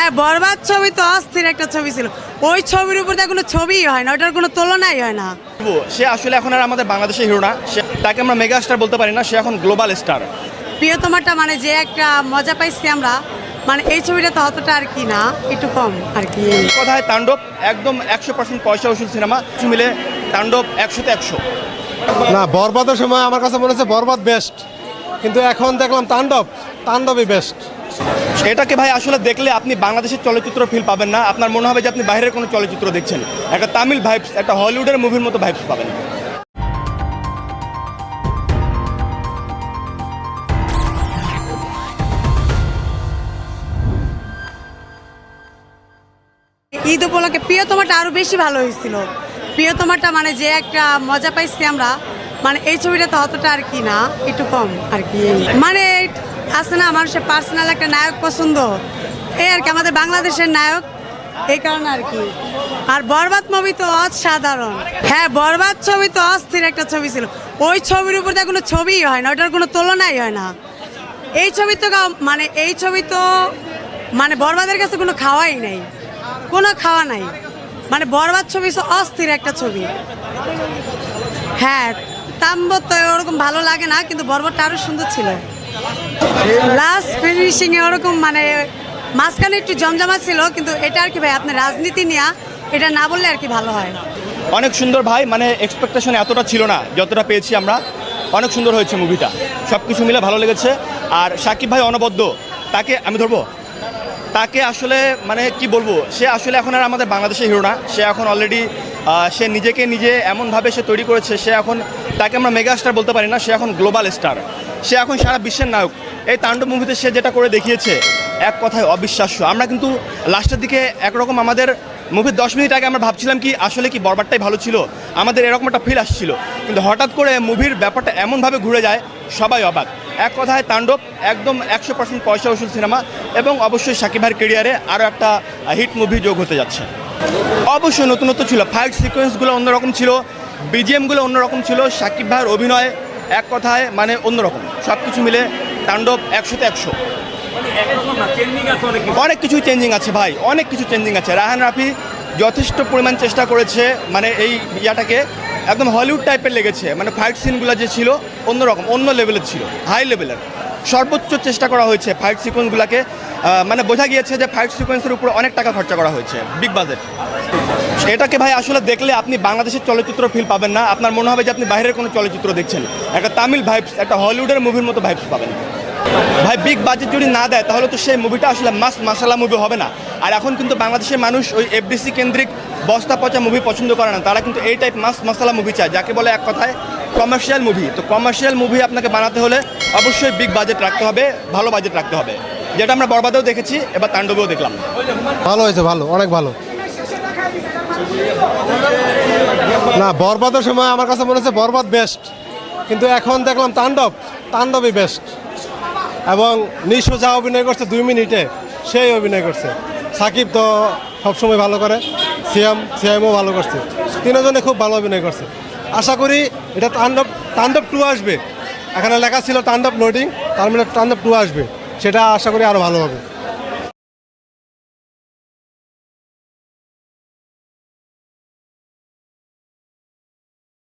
হ্যাঁ বরবাদ ছবি তো অস্থির একটা ছবি ছিল। ওই ছবির উপর দিয়ে কোনো ছবিই হয় না ওটার কোনো তুলনাই হয় না। সে আসলে এখন আর আমাদের বাংলাদেশের হিরো না সে তাকে আমরা মেগা স্টার বলতে পারি না সে এখন গ্লোবাল স্টার। প্রিয়তমাটা মানে যে একটা মজা পাইছি আমরা মানে এই ছবিটা তো অতটা আর কি না একটু কম আর কি। কথায় তাণ্ডব একদম একশো পার্সেন্ট পয়সা ওষুধ সিনেমা মিলে তাণ্ডব একশোতে একশো। না বরবাদের সময় আমার কাছে মনে হচ্ছে বরবাদ বেস্ট কিন্তু এখন দেখলাম তাণ্ডব তাণ্ডবই বেস্ট এটাকে ভাই আসলে দেখলে আপনি বাংলাদেশের চলচ্চিত্র ফিল পাবেন না। আপনার মনে হবে যে আপনি বাইরের কোনো চলচ্চিত্র দেখছেন। একটা তামিল ভাইবস একটা হলিউডের মুভির মতো ভাইবস পাবেন। ঈদ উপলক্ষে প্রিয়তমাটা আরও বেশি ভালো হয়েছিল। প্রিয়তমাটা মানে যে একটা মজা পাইছি আমরা মানে এই ছবিটা তো অতটা আর কি না, একটু কম আর কি। মানে আছে না মানুষের পার্সোনাল একটা নায়ক পছন্দ। এই আর কি, আমাদের বাংলাদেশের নায়ক, এই কারণে আর কি। আর বরবাদ মুভি তো অসাধারণ। হ্যাঁ বরবাদ ছবি তো অস্থির একটা ছবি ছিল। ওই ছবির উপর দিয়ে কোনো ছবিই হয় না, ওটার কোনো তুলনাই হয় না। এই ছবি তো মানে এই ছবি তো মানে বরবাদের কাছে কোনো খাওয়াই নাই। কোনো খাওয়া নাই। মানে বরবাদ ছবি তো অস্থির একটা ছবি। হ্যাঁ তাম্ব তো ওরকম ভালো লাগে না, কিন্তু বরবাদটা আরও সুন্দর ছিল। লাস্ট ফিনিশিং এ ওরকম মানে মাঝখানে একটু জমজমা ছিল, কিন্তু এটা আর কি ভাই আপনি রাজনীতি নিয়ে এটা না বললে আর কি ভালো হয়। অনেক সুন্দর ভাই মানে এক্সপেকটেশন এতটা ছিল না, যতটা পেয়েছি আমরা। অনেক সুন্দর হয়েছে মুভিটা সব কিছু মিলে ভালো লেগেছে। আর সাকিব ভাই অনবদ্য। তাকে আমি ধরবো? তাকে আসলে মানে কি বলব? সে আসলে এখন আর আমাদের বাংলাদেশের হিরো না। সে এখন অলরেডি সে নিজেকে নিজে এমনভাবে সে তৈরি করেছে, সে এখন তাকে আমরা মেগা স্টার বলতে পারি না, সে এখন গ্লোবাল স্টার সে এখন সারা বিশ্বের নায়ক। এই তাণ্ডব মুভিতে সে যেটা করে দেখিয়েছে, এক কথায় অবিশ্বাস্য। আমরা কিন্তু লাস্টের দিকে একরকম আমাদের মুভির দশ মিনিট আগে আমরা ভাবছিলাম কি, আসলে কি বরবারটাই ভালো ছিল? আমাদের এরকম একটা ফিল আসছিল। কিন্তু হঠাৎ করে মুভির ব্যাপারটা এমনভাবে ঘুরে যায়, সবাই অবাক। এক কথায় তাণ্ডব, একদম একশো পার্সেন্ট পয়সা ওষুধ সিনেমা এবং অবশ্যই সাকিব ভাইয়ের কেরিয়ারে আরও একটা হিট মুভি যোগ হতে যাচ্ছে। অবশ্যই নতুনত্ব ছিল। ফাইট সিকোয়েন্সগুলো অন্যরকম ছিল বিজিএমগুলো অন্যরকম ছিল, সাকিব ভাইয়ের অভিনয় এক কথায় মানে অন্যরকম। সব কিছু মিলে তাণ্ডব একশোতে একশো। অনেক কিছু চেঞ্জিং আছে ভাই, অনেক কিছু চেঞ্জিং আছে। রাহান রাফি যথেষ্ট পরিমাণ চেষ্টা করেছে মানে এই ইয়াটাকে একদম হলিউড টাইপের লেগেছে। মানে ফাইট সিনগুলো যে ছিল, অন্যরকম, অন্য লেভেলের ছিল হাই লেভেলের সর্বোচ্চ চেষ্টা করা হয়েছে ফাইট সিকোয়েন্সগুলোকে মানে বোঝা গিয়েছে যে ফাইট সিকোয়েন্সের উপর অনেক টাকা খরচা করা হয়েছে। বিগ বাজেট এটাকে ভাই আসলে দেখলে আপনি বাংলাদেশের চলচ্চিত্র ফিল পাবেন না। আপনার মনে হবে যে আপনি বাইরের কোনো চলচ্চিত্র দেখছেন। একটা তামিল ভাইবস একটা হলিউডের মুভির মতো ভাইবস পাবেন। ভাই বিগ বাজেট যদি না দেয়, তাহলে তো সেই মুভিটা আসলে মাস মাসালা মুভি হবে না। আর এখন কিন্তু বাংলাদেশের মানুষ ওই এফডিসি কেন্দ্রিক বস্তা পচা মুভি পছন্দ করে না। তারা কিন্তু এই টাইপ মাস মশলা মুভি চায়, যাকে বলে এক কথায় কমার্শিয়াল মুভি তো কমার্শিয়াল মুভি আপনাকে বানাতে হলে অবশ্যই বিগ বাজেট রাখতে হবে, ভালো বাজেট রাখতে হবে। যেটা আমরা বরবাদেও দেখেছি, এবার তাণ্ডবেও দেখলাম। ভালো হয়েছে, ভালো, অনেক ভালো। না, বরবাদের সময় আমার কাছে মনে হচ্ছে বরবাদ বেস্ট কিন্তু এখন দেখলাম তাণ্ডব, তাণ্ডবই বেস্ট এবং নিশো যা অভিনয় করছে দুই মিনিটে, সেই অভিনয় করছে। সাকিব তো সবসময় ভালো করে, সিয়াম, সিয়ামও ভালো করছে। তিনজনে খুব ভালো অভিনয় করছে। আশা করি এটা তাণ্ডব তাণ্ডব টু আসবে। এখানে লেখা ছিল তাণ্ডব লোডিং তার মানে তাণ্ডব টু আসবে। সেটা আশা করি আরও ভালো হবে।